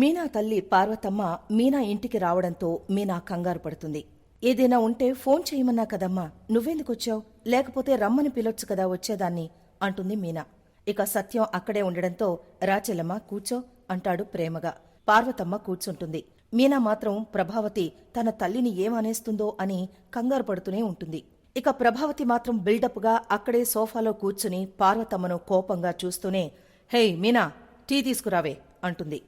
మీనా తల్లి పార్వతమ్మ మీనా ఇంటికి రావడంతో మీనా కంగారు పడుతుంది. ఏదైనా ఉంటే ఫోన్ చేయమన్నా కదమ్మా నువ్వెందుకొచ్చావు? లేకపోతే రమ్మని పిలొచ్చు కదా వచ్చేదాన్ని అంటుంది మీనా. ఇక సత్యం అక్కడే ఉండడంతో రాచెలమ్మ కూర్చో అంటాడు ప్రేమగా. పార్వతమ్మ కూర్చుంటుంది. మీనా మాత్రం ప్రభావతి తన తల్లిని ఏమనేస్తుందో అని కంగారు పడుతూనే ఉంటుంది. ఇక ప్రభావతి మాత్రం బిల్డప్గా అక్కడే సోఫాలో కూర్చుని పార్వతమ్మను కోపంగా చూస్తూనే హే మీనా టీ తీసుకురావే అంటుంది.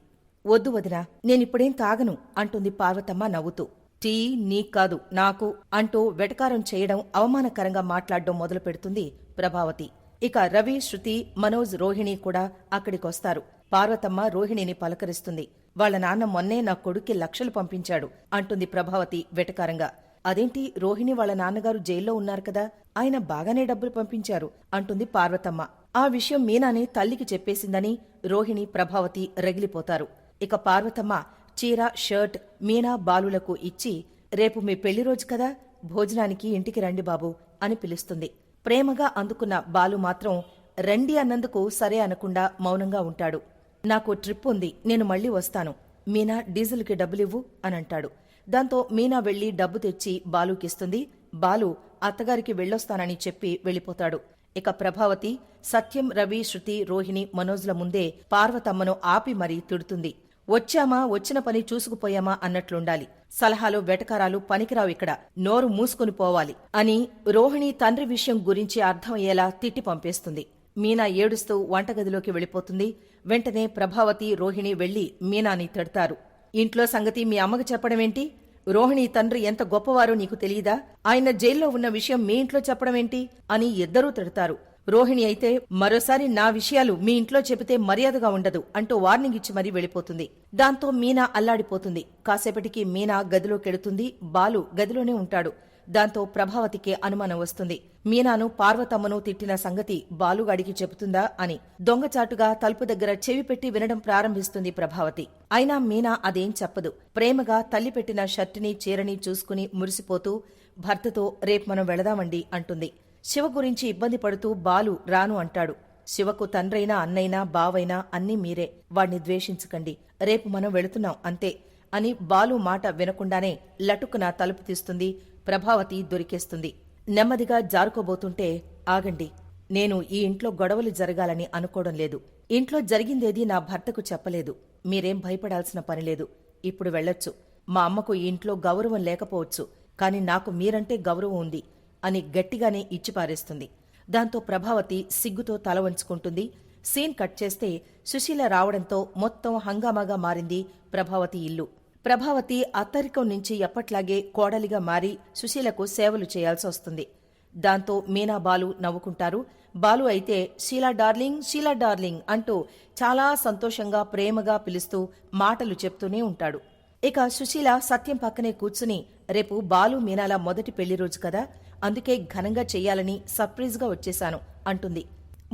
వద్దు వదినా నేనిప్పుడేం తాగను అంటుంది పార్వతమ్మ నవ్వుతూ. టీ నీక్ కాదు నాకు అంటూ వెటకారం చేయడం అవమానకరంగా మాట్లాడడం మొదలు పెడుతుంది ప్రభావతి. ఇక రవి శృతి మనోజ్ రోహిణి కూడా అక్కడికొస్తారు. పార్వతమ్మ రోహిణిని పలకరిస్తుంది. వాళ్ళ నాన్న మొన్నే నా కొడుక్కి లక్షలు పంపించాడు అంటుంది ప్రభావతి వెటకారంగా. అదేంటి రోహిణి వాళ్ళ నాన్నగారు జైల్లో ఉన్నారు కదా ఆయన బాగానే డబ్బులు పంపించారు అంటుంది పార్వతమ్మ. ఆ విషయం మీనాని తల్లికి చెప్పేసిందని రోహిణి ప్రభావతి రగిలిపోతారు. ఇక పార్వతమ్మ చీర షర్ట్ మీనా బాలులకు ఇచ్చి రేపు మీ పెళ్ళి రోజు కదా? భోజనానికి ఇంటికి రండి బాబు అని పిలుస్తుంది. ప్రేమగా అందుకున్న బాలు మాత్రం రండి అన్నందుకు సరే అనకుండా మౌనంగా ఉంటాడు. నాకు ట్రిప్ ఉంది నేను మళ్ళీ వస్తాను. మీనా డీజిల్కి డబ్బులివ్వు అని అంటాడు. దాంతో మీనా వెళ్ళి డబ్బు తెచ్చి బాలుకిస్తుంది బాలు అత్తగారికి వెళ్ళొస్తానని చెప్పి వెళ్ళిపోతాడు. ఇక ప్రభావతి సత్యం రవి శృతి రోహిణి మనోజ్ల ముందే పార్వతమ్మను ఆపి మరీ తిడుతుంది. వచ్చామా వచ్చిన పని చూసుకుపోయామా అన్నట్లుండాలి. సలహాలు వెటకారాలు పనికిరావు ఇక్కడ నోరు మూసుకుని పోవాలి అని రోహిణి తండ్రి విషయం గురించి అర్థమయ్యేలా తిట్టి పంపేస్తుంది. మీనా ఏడుస్తూ వంటగదిలోకి వెళ్ళిపోతుంది. వెంటనే ప్రభావతి రోహిణి వెళ్ళి మీనాని తిడతారు. ఇంట్లో సంగతి మీ అమ్మకు చెప్పడమేంటి? రోహిణి తండ్రి ఎంత గొప్పవారో నీకు తెలియదా ఆయన జైల్లో ఉన్న విషయం మీ ఇంట్లో చెప్పడమేంటి? అని ఇద్దరూ తిడతారు. రోహిణి అయితే మరోసారి నా విషయాలు మీ ఇంట్లో చెబితే మర్యాదగా ఉండదు అంటూ వార్నింగ్ ఇచ్చి మరీ వెళ్ళిపోతుంది. దాంతో మీనా అల్లాడిపోతుంది. కాసేపటికి మీనా గదిలోకెడుతుంది బాలు గదిలోనే ఉంటాడు. దాంతో ప్రభావతికి అనుమానం వస్తుంది. మీనాను పార్వతమ్మను తిట్టిన సంగతి బాలుగాడికి చెబుతుందా అని. దొంగచాటుగా తలుపు దగ్గర చెవి పెట్టి వినడం ప్రారంభిస్తుంది ప్రభావతి. అయినా మీనా అదేం చెప్పదు. ప్రేమగా తల్లి పెట్టిన షర్టుని చీరని చూసుకుని మురిసిపోతూ భర్తతో రేపు మనం వెళదామండి అంటుంది. శివ గురించి ఇబ్బంది పడుతూ బాలు రాను అంటాడు. శివకు తండ్రైనా అన్నైనా బావైనా అన్నీ మీరే. వాణ్ణి ద్వేషించకండి. రేపు మనం వెళుతున్నాం అంతే అని బాలు మాట వినకుండానే లటుకున తలుపు తీస్తుంది ప్రభావతి దొరికేస్తుంది. నెమ్మదిగా జారుకోబోతుంటే ఆగండి. నేను ఈ ఇంట్లో గొడవలు జరగాలని అనుకోవడం లేదు. ఇంట్లో జరిగిందేది నా భర్తకు చెప్పలేదు. మీరేం భయపడాల్సిన పనిలేదు ఇప్పుడు వెళ్ళొచ్చు. మా అమ్మకు ఈ ఇంట్లో గౌరవం లేకపోవచ్చు. కాని నాకు మీరంటే గౌరవం ఉంది. అని గట్టిగానే ఇచ్చిపారేస్తుంది. దాంతో ప్రభావతి సిగ్గుతో తల వంచుకుంటుంది. సీన్ కట్ చేస్తే సుశీల రావడంతో మొత్తం హంగామాగా మారింది ప్రభావతి ఇల్లు. ప్రభావతి అత్తరికం నుంచి ఎప్పట్లాగే కోడలిగా మారి సుశీలకు సేవలు చేయాల్సి వస్తుంది. దాంతో మీనా బాలు నవ్వుకుంటారు. బాలు అయితే షీలా డార్లింగ్ షీలా డార్లింగ్ అంటూ చాలా సంతోషంగా ప్రేమగా పిలుస్తూ మాటలు చెప్తూనే ఉంటాడు. ఇక సుశీల సత్యం పక్కనే కూర్చుని రేపు బాలు మీనాల మొదటి పెళ్ళి రోజు కదా అందుకే ఘనంగా చెయ్యాలని సర్ప్రైజ్గా వచ్చేశాను అంటుంది.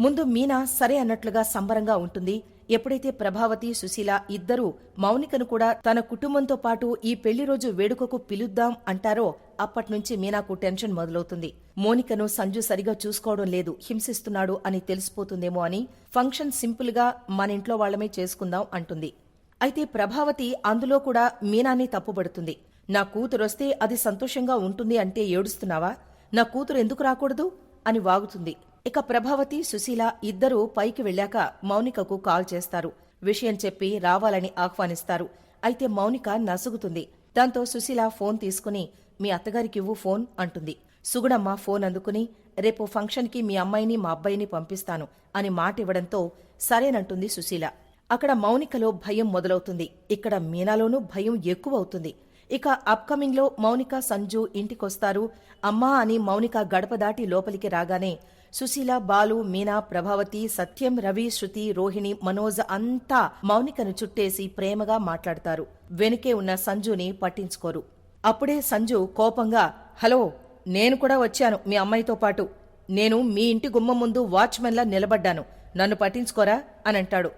ముందు మీనా సరే అన్నట్లుగా సంబరంగా ఉంటుంది. ఎప్పుడైతే ప్రభావతి సుశీల ఇద్దరూ మౌనికను కూడా తన కుటుంబంతో పాటు ఈ పెళ్ళి రోజు వేడుకకు పిలుద్దాం అంటారో అప్పట్నుంచి మీనాకు టెన్షన్ మొదలవుతుంది. మోనికను సంజు సరిగా చూసుకోవడం లేదు హింసిస్తున్నాడు అని తెలిసిపోతుందేమో అని ఫంక్షన్ సింపుల్గా మన ఇంట్లో వాళ్ళమే చేసుకుందాం అంటుంది. అయితే ప్రభావతి అందులో కూడా మీనాని తప్పుబడుతుంది. నా కూతురొస్తే అది సంతోషంగా ఉంటుంది అంటే ఏడుస్తున్నావా? నా కూతురు ఎందుకు రాకూడదు? అని వాగుతుంది. ఇక ప్రభావతి సుశీల ఇద్దరూ పైకి వెళ్ళాక మౌనికకు కాల్ చేస్తారు. విషయం చెప్పి రావాలని ఆహ్వానిస్తారు. అయితే మౌనిక నసుగుతుంది. దాంతో సుశీల ఫోన్ తీసుకుని మీ అత్తగారికివ్వు ఫోన్ అంటుంది. సుగుణమ్మ ఫోన్ అందుకుని రేపు ఫంక్షన్కి మీ అమ్మాయిని మా అబ్బాయిని పంపిస్తాను అని మాట ఇవ్వడంతో సరేనంటుంది సుశీల. అక్కడ మౌనికలో భయం మొదలవుతుంది. ఇక్కడ మీనాలోనూ భయం ఎక్కువ అవుతుంది ఇక అప్కమింగ్లో మౌనిక సంజు ఇంటికొస్తారు. అమ్మా అని మౌనిక గడప దాటి లోపలికి రాగానే సుశీల బాలు మీనా ప్రభావతి సత్యం రవి శృతి రోహిణి మనోజ్ అంతా మౌనికను చుట్టేసి ప్రేమగా మాట్లాడతారు. వెనుకే ఉన్న సంజుని పట్టించుకోరు. అప్పుడే సంజు కోపంగా హలో నేను కూడా వచ్చాను మీ అమ్మాయితో పాటు. నేను మీ ఇంటి గుమ్మం ముందు వాచ్మెన్లా నిలబడ్డాను. నన్ను పట్టించుకోరా? అని అంటాడు.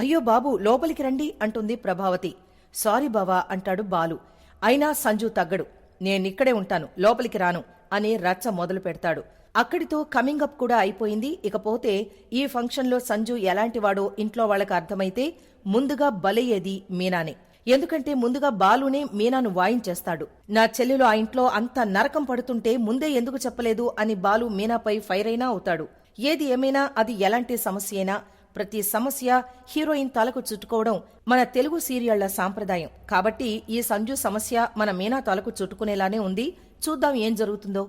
అయ్యో బాబు లోపలికి రండి అంటుంది ప్రభావతి. సారీ బావా అంటాడు బాలు. అయినా సంజు తగ్గడు. నేనిక్కడే ఉంటాను లోపలికి రాను అని రచ్చ మొదలు పెడతాడు. అక్కడితో కమింగ్ అప్ కూడా అయిపోయింది. ఇకపోతే ఈ ఫంక్షన్లో సంజు ఎలాంటివాడో ఇంట్లో వాళ్ళకి అర్థమైతే ముందుగా బలయ్యేది మీనానే. ఎందుకంటే ముందుగా బాలునే మీనాను వాయించేస్తాడు నా చెల్లెలు ఆ ఇంట్లో అంత నరకం పడుతుంటే ముందే ఎందుకు చెప్పలేదు అని బాలు మీనాపై ఫైర్ అయినా అవుతాడు. ఏది ఏమైనా అది ఎలాంటి సమస్య అయినా ప్రతి సమస్య హీరోయిన్ తలకు చుట్టుకోవడం మన తెలుగు సీరియళ్ళ సాంప్రదాయం. కాబట్టి ఈ సంజు సమస్య మన మీనా తలకు చుట్టుకునేలానే ఉంది. చూద్దాం ఏం జరుగుతుందో.